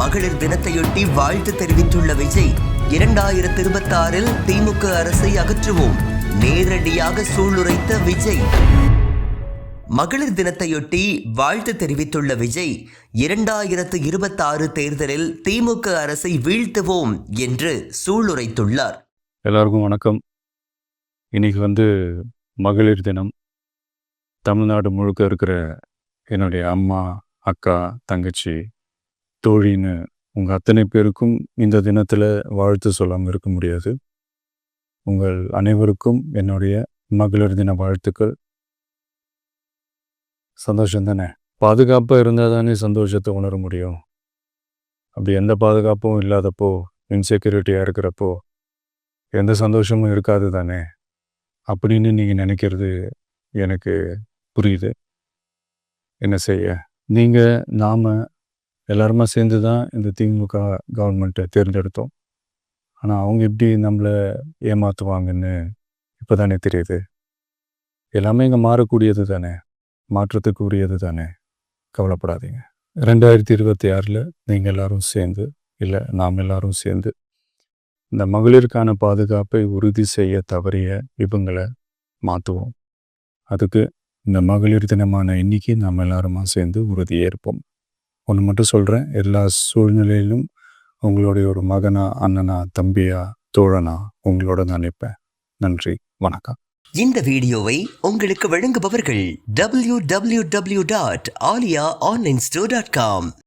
மகளிர் தினத்தையொட்டி வாழ்த்து தெரிவித்துள்ள விஜய் இரண்டாயிரத்தி இருபத்தி ஆறில் திமுக அரசை அகற்றுவோம் நேரடியாக சூளுரைத்த விஜய். மகளிர் தினத்தையொட்டி வாழ்த்து தெரிவித்துள்ள விஜய் இரண்டாயிரத்து இருபத்தாறு தேர்தலில் திமுக அரசை வீழ்த்துவோம் என்று சூளுரைத்துள்ளார். எல்லாருக்கும் வணக்கம். இன்னைக்கு வந்து மகளிர் தினம். தமிழ்நாடு முழுக்க இருக்கிற என்னுடைய அம்மா அக்கா தங்கச்சி தோழின்னு உங்கள் அத்தனை பேருக்கும் இந்த தினத்தில் வாழ்த்து சொல்லாமல் இருக்க முடியாது. உங்கள் அனைவருக்கும் என்னுடைய மகளிர் தின வாழ்த்துக்கள். சந்தோஷம் தானே? பாதுகாப்பாக இருந்தால் தானே சந்தோஷத்தை உணர முடியும். அப்படி எந்த பாதுகாப்பும் இல்லாதப்போ இன்செக்யூரிட்டியாக இருக்கிறப்போ எந்த சந்தோஷமும் இருக்காது தானே? அப்படின்னு நீங்கள் நினைக்கிறது எனக்கு புரியுது. என்ன செய்ய? நீங்கள் நாம் எல்லாருமா சேர்ந்து தான் இந்த திமுக கவர்மெண்ட்டை தேர்ந்தெடுத்தோம். ஆனால் அவங்க எப்படி நம்மளை ஏமாற்றுவாங்கன்னு இப்போ தானே தெரியுது. எல்லாமே இங்கே மாறக்கூடியது தானே? மாற்றத்துக்கு உரியது தானே? கவலைப்படாதீங்க. ரெண்டாயிரத்தி இருபத்தி ஆறில் நீங்கள் எல்லாரும் சேர்ந்து இல்லை நாம் எல்லாரும் சேர்ந்து இந்த மகளிருக்கான பாதுகாப்பை உறுதி செய்ய தவறிய இவங்களை மாற்றுவோம் அதுக்கு இந்த மகளிர் தினமான இன்னைக்கு நாம் எல்லாருமா சேர்ந்து உறுதியேற்போம். ஒன்று மட்டும் சொல்கிறேன் எல்லா சூழ்நிலையிலும் உங்களுடைய ஒரு மகனா அண்ணனா தம்பியா தோழனா உங்களோட நான் நிற்பேன். நன்றி. வணக்கம். இந்த வீடியோவை உங்களுக்கு வழங்குபவர்கள் W W W dot Aaliya online store dot com